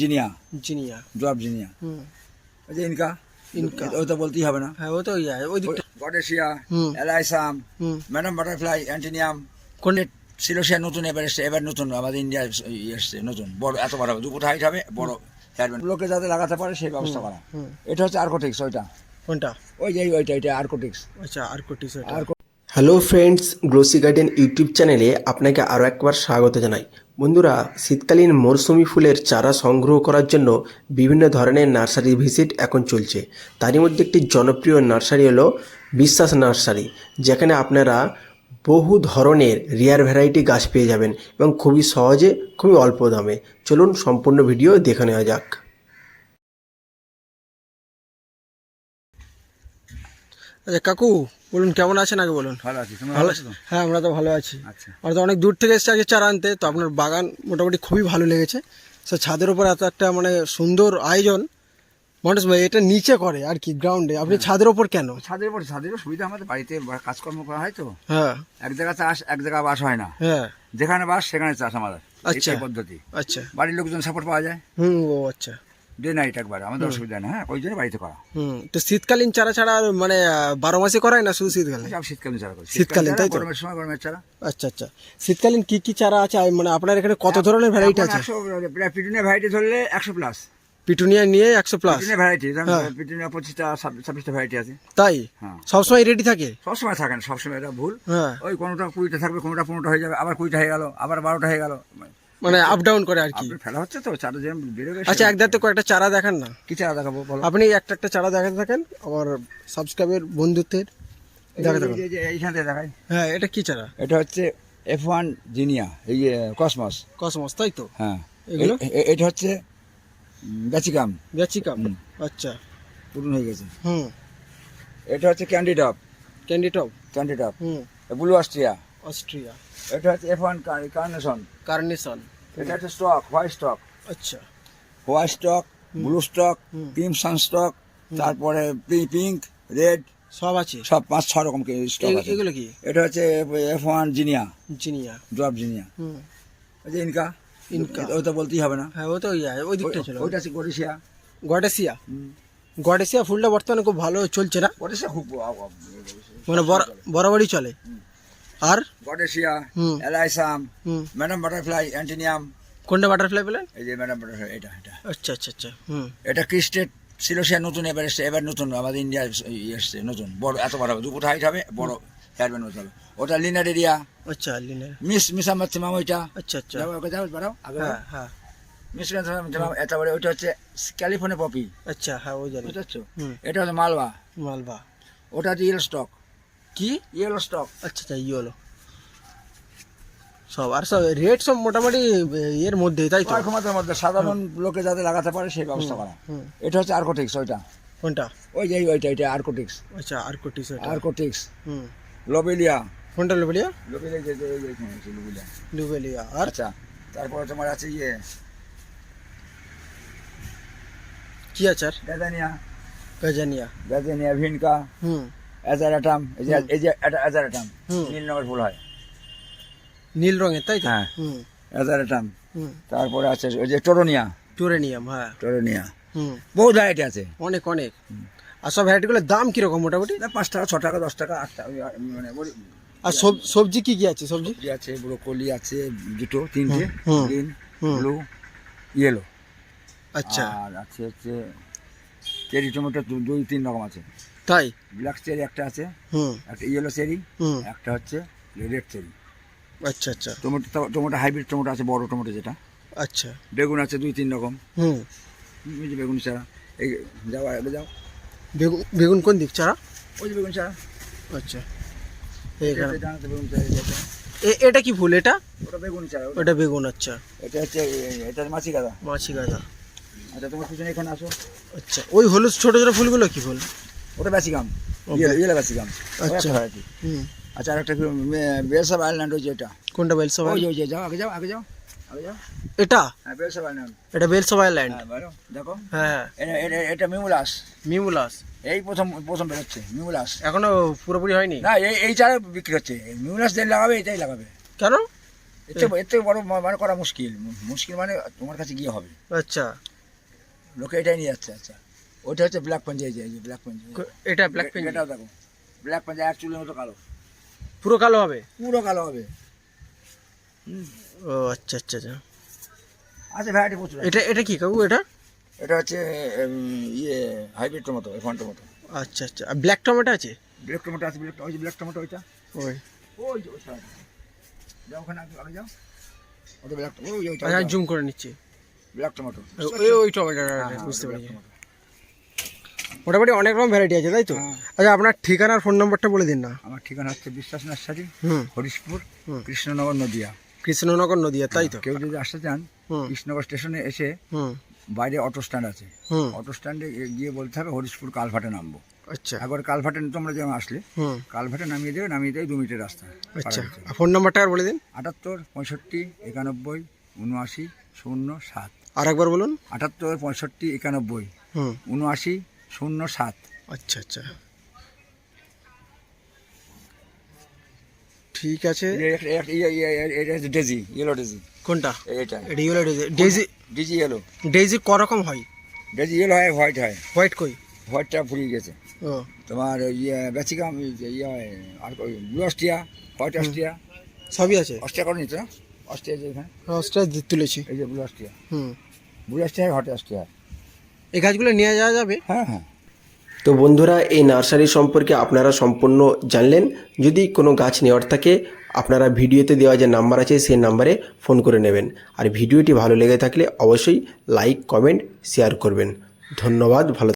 Jinia? Jinia. Drop zinnia. হুম। ওই যে Inca? Inca. ও তো বলতেই হবে না। হ্যাঁ ও তো ইয়া ওই দিকটা। Godetia alyssum madam butterfly antirrhinum. কোন সিলোসিয়া নতুন এবার এসছে এবার নতুন আমাদের ইন্ডিয়া এসছে নতুন। বড় এত বড় হবে দু ফুট হাইট হবে বড় লোকে যাতে লাগাতে পারে সেই ব্যবস্থা করা। এটা হচ্ছে আর্কোটিক্স ওইটা। কোনটা? ওই যে ওইটা এটা আর্কোটিক্স আচ্ছা আর কোটি সেটা আর hello friends Glossy Garden YouTube চ্যানেলে আপনাকে আরও একবার স্বাগত জানাই। বন্ধুরা, শীতকালীন মরশুমি ফুলের চারা সংগ্রহ করার জন্য বিভিন্ন ধরনের নার্সারি ভিজিট এখন চলছে। তারই মধ্যে একটি জনপ্রিয় নার্সারি হলো বিশ্বাস নার্সারি, যেখানে আপনারা বহু ধরনের রিয়ার ভ্যারাইটি গাছ পেয়ে যাবেন এবং খুবই সহজে, খুবই অল্প দামে। চলুন সম্পূর্ণ ভিডিও দেখে নেওয়া যাক। আচ্ছা কাকু বলুন কেমন আছেন আগে বলুন? ভালো আছি ভালো হ্যাঁ আমরা তো ভালো আছি। আচ্ছা। আমরা তো অনেক দূর থেকে এসেছি আগে চারা আনতে তো আপনার বাগান মোটামুটি খুবই ভালো লেগেছে। সে ছাদের উপর এত একটা মানে সুন্দর আয়োজন মানুষ এটা নিচে করে আর কি গ্রাউন্ডে আপনি হ্যাঁ। ছাদের উপর কেন? ছাদের উপর ছাদের সুবিধা আমাদের বাড়িতে কাজকর্ম করা হয় তো। হ্যাঁ। এক জায়গা চাষ এক জায়গা বাস হয় না। হ্যাঁ। যেখানে বাস সেখানে চাষ আমাদের। আচ্ছা। পদ্ধতি। আচ্ছা। বাড়ির লোকজন সাপোর্ট পাওয়া যায়। হুম ও আচ্ছা। ডে নাইট একবার আমাদের অসুবিধা নেই হ্যাঁ ওই জন্য বাড়িতে করা। হুম তো শীতকালীন চারা ছাড়া আর মানে বারো মাসে করায় না শুধু শীতকালে? সব শীতকালীন চারা করি। শীতকালীন, তাই তো? গরমের সময় গরমের চারা। আচ্ছা আচ্ছা। শীতকালীন কি কি চারা আছে? মানে আপনার এখানে কত ধরনের ভ্যারাইটি আছে? প্রায় পিটুনিয়া ভ্যারাইটি ধরলে একশো প্লাস পিটুনিয়া নিয়ে একশো প্লাস ভ্যারাইটি। পিটুনিয়া পঁচিশটা ছাব্বিশটা ভ্যারাইটি আছে। তাই? হ্যাঁ। সবসময় রেডি থাকে? সবসময় থাকে না সবসময় এটা ভুল। হ্যাঁ। ওই কোনোটা কুড়িটা থাকবে কোনোটা পনেরোটা হয়ে যাবে আবার কুড়িটা হয়ে গেল আবার বারোটা হয়ে গেল। মানে আপ ডাউন করে আর কি। ফেলা হচ্ছে তো চারা যেরকম বেরোবে আচ্ছা এক দাঁতে কয়েকটা চারা দেখান না। কি চারা দেখাবো বলো? আপনি একটা একটা চারা দেখাতে থাকেন আমার সাবস্ক্রাইবের বন্ধুত্বের। দেখাতে থাকুন। এইখান থেকে দেখাই। হ্যাঁ এটা কি চারা? এটা হচ্ছে এফ ওয়ান জিনিয়া এই কসমস। কসমস তাই তো? হ্যাঁ। এগুলো? এটা হচ্ছে ব্যাচিকাম। বেচিকাম আচ্ছা। পূরণ হয়ে গেছে। হুম। এটা হচ্ছে ক্যান্ডি টপ ক্যান্ডিডপ। হুম। Blue Austria. অস্ট্রিয়া। এটা হচ্ছে এফ ওয়ান কার্নেশন কার্নেশন এটা হচ্ছে স্টক হোয়াইট স্টক আচ্ছা। White stock blue stock. Crimson stock তারপরে পিঙ্ক রেড সব আছে? সব পাঁচ ছ রকম স্টক আছে। এগুলো কি? এটা হচ্ছে F one zinnia zinnia drop zinnia ওই যে ইনকা ইনকা। ও তো বলতেই হবে না। হ্যাঁ ও তো ইয়া ওই দিকটা ছিল ওইটা হচ্ছে গরিশিয়া গডেসিয়া গডেসিয়া ফুলটা বর্তমানে খুব ভালো চলছে না? গরিশিয়া খুব মানে বরা- বরাবরই চলে। আর? গডেশিয়া। এলাইসাম ম্যাডাম বাটারফ্লাই অ্যান্টিনিয়াম কোনটা বাটারফ্লাই পেলেন এই যে ম্যাডাম বাটারফ্লাই এটা এটা। আচ্ছা আচ্ছা আচ্ছা হুম। এটা ক্রিস্টেড সিলোসিয়া নতুন এবার এসছে এবার নতুন আমাদের ইন্ডিয়া এসছে নতুন। বড় এত বড় হবে দু ফুট হাইট হবে বড় হেয়ারব্যান্ড মতো হবে। ওটা লিনার এরিয়া আচ্ছা লিনের মিস মিসামাচ্ছিমাম ওইটা। আচ্ছা আচ্ছা। ওকে যাও বাড়াও আগে হ্যাঁ হ্যাঁ। মিস এটা বলে ওইটা হচ্ছে ক্যালিফোর্নিয়া পপি আচ্ছা হ্যাঁ ওই জানি। বুঝতে পারছ? এটা হচ্ছে মালবা মালবা ওটা হচ্ছে ইয়েলো স্টক কি? ইয়েলো স্টক আচ্ছা আচ্ছা ইয়ে হলো সব আর সব রেট সব মোটামুটি এর মধ্যেই তাই তো? ক্ষমতার মধ্যে সাধারণ লোকে যাতে লাগাতে পারে সেই ব্যবস্থা করা। এটা হচ্ছে আর্কোটিক্স ওইটা। কোনটা? ওই যে ওইটা এটা আর্কোটিক্স আচ্ছা আর কোটি আর্কোটিক্স হুম। লোবেলিয়া কোনটা লোবেলিয়া লোবেলিয়া যে লোবেলিয়া লুবেলিয়া আর? আচ্ছা তারপরে তোমার আছে ইয়ে। কি আছে আর? গাজানিয়া গাজানিয়া গাজানিয়া ভিনকা হুম। অ্যাজারাটাম এই যে। এই যে এটা অ্যাজারাটাম নীল রঙের ফুল হয়। নীল রঙের তাই হ্যাঁ। অ্যাজারাটাম হুম। তারপরে আছে ওই যে টোরোনিয়া। টুরেনিয়াম হ্যাঁ। টোরোনিয়া। হুম। বহু ভ্যারাইটি আছে। অনেক অনেক। আর সব ভ্যারাইটিগুলোর দাম কীরকম মোটামুটি? পাঁচ টাকা ছ টাকা দশ টাকা আট টাকা মানে আর সব- সবজি কি কি আছে সবজি? আছে ব্রোকলি আছে দুটো তিনটে। Green blue yellow. আচ্ছা। আর আছে হচ্ছে চেরি টমেটো দুই তিন রকম আছে। তাই? ব্ল্যাক চেরি একটা আছে হুম। একটা ইয়েলো চেরি একটা হচ্ছে রেড চেরি। আচ্ছা আচ্ছা। টমেটো টমেটো হাইব্রিড টমেটো আছে বড় টমেটো যেটা। আচ্ছা। বেগুন আছে দুই তিন রকম। হুম। বেগুন চারা এই যাও আগে যাও। বেগুন বেগুন কোন দিক চারা? ওই যে বেগুন চারা। আচ্ছা। এটা। কি ফুল এটা? ওটা বেগুন চারা ওটা- বেগুন আচ্ছা। এটা হচ্ছে এটা মাছি গাদা। মাছি গাঁদা। আচ্ছা তোমার পিছনে এখানে আসো। আচ্ছা ওই হলুদ ছোট ছোট ফুলগুলো কি ফুল? ওটা ব্যাসিকাম ইয়েলো ব্যাসিকাম আচ্ছা। হুম। আচ্ছা আরেকটা বেলসাব আইল্যান্ড ওই যে এটা। কোনটা বেলসব ওই যে, ওই যাও আগে যাও আগে যাও আগে যাও। এটা? হ্যাঁ বেলসাব আইল্যান্ড এটা বেলসব আইল্যান্ড দেখো। হ্যাঁ। এটা মিমুলাস। মিমুলাস? এই প্রথম প্রথম বেরোচ্ছে এখনও পুরোপুরি হয়নি? না এই এই চারা বিক্রি হচ্ছে। মিমুলাস যেটা লাগাবে এটাই লাগাবে। কেন? এর থেকে বড় মানে করা মুশকিল। মুশকিল মানে তোমার কাছে গিয়ে হবে। আচ্ছা। লোকে এটাই নিয়ে যাচ্ছে আচ্ছা। ওটা হচ্ছে ব্ল্যাক পাঞ্জা এই যে ব্ল্যাক পাঞ্জা এটা ব্ল্যাক পেন এটাও দেখো। ব্ল্যাক পাঞ্জা এক চুলের মতো কালো। পুরো কালো হবে? পুরো কালো হবে। ও আচ্ছা আচ্ছা আচ্ছা। আচ্ছা ভ্যারাইটি প্রচুর এটা এটা কি কাকু এটা? এটা হচ্ছে ইয়ে হাইব্রিড টমেটো ফন্টের মতো আচ্ছা আচ্ছা। আর ব্ল্যাক টমেটো আছে? ব্ল্যাক টমেটো আছে ব্ল্যাক ওই ব্ল্যাক টমেটো ওইটা। ওই। ওই যে ওইটা যাও ওখানে আগে যাও। ওটা ব্ল্যাক ওই ওইটা আচ্ছা জুম করে নিচ্ছি। ব্ল্যাক টমেটো ওই ওই হ্যাঁ, বুঝতে black মোটামুটি অনেক রকম ভ্যারাইটি আছে তাই তো? হ্যাঁ। আচ্ছা আপনার ঠিকানার ফোন নাম্বারটা বলে দিন না। আমার ঠিকানা হচ্ছে বিশ্বাস নার্সারি হরিশপুর কৃষ্ণনগর নদিয়া। কৃষ্ণনগর নদিয়া তাই তো? কেউ যদি আসতে চান কৃষ্ণনগর স্টেশনে এসে বাইরে অটো স্ট্যান্ড আছে। হুম। অটো স্ট্যান্ডে গিয়ে বলতে হবে হরিশপুর কালভাটে নামবো। আচ্ছা। একবার কালভাটে তোমরা যেমন আসলে হুম। কালভাটে নামিয়ে দেবে নামিয়ে দেবে দু মিনিটের রাস্তা। আচ্ছা। ফোন নাম্বারটা আর বলে দিন। আটাত্তর পঁয়ষট্টি একানব্বই উনআশি শূন্য সাত। আর একবার বলুন। আটাত্তর পঁয়ষট্টি একানব্বই। হুম। উনআশি শূন্য সাত। আচ্ছা আচ্ছা। ঠিক আছে। Daisy yellow daisy. কোনটা? এটা। এটা yellow daisy. Daisy daisy yellow? Daisy ক রকম হয়? ডেজি ইয়েলো হয় হোয়াইট হয়। হোয়াইট কই? হোয়াইটটা ফুরিয়ে গেছে। ও। তোমার ইয়ে বেসিকাম ইয়ে হয়, আর ব্লু অস্ট্রিয়া হোয়াইট অস্ট্রিয়া। সবই আছে? অস্ট্রিয়া করে নিতে না অস্ট্রিয়া যে এখানে রসটা তুলেছি। এই যে ব্লু অস্ট্রিয়া হুম। ব্লু অস্ট্রিয়া হোয়াইট অস্ট্রিয়া এই গাছগুলো নিয়ে যাওয়া যাবে? হ্যাঁ হ্যাঁ। তো বন্ধুরা এই নার্সারি সম্পর্কে আপনারা সম্পূর্ণ জানলেন। যদি কোনো গাছ নেওয়ার থাকে আপনারা ভিডিওতে দেওয়া যে নাম্বার আছে সেই নাম্বারে ফোন করে নেবেন। আর ভিডিওটি ভালো লেগে থাকলে অবশ্যই লাইক কমেন্ট শেয়ার করবেন। ধন্যবাদ ভালো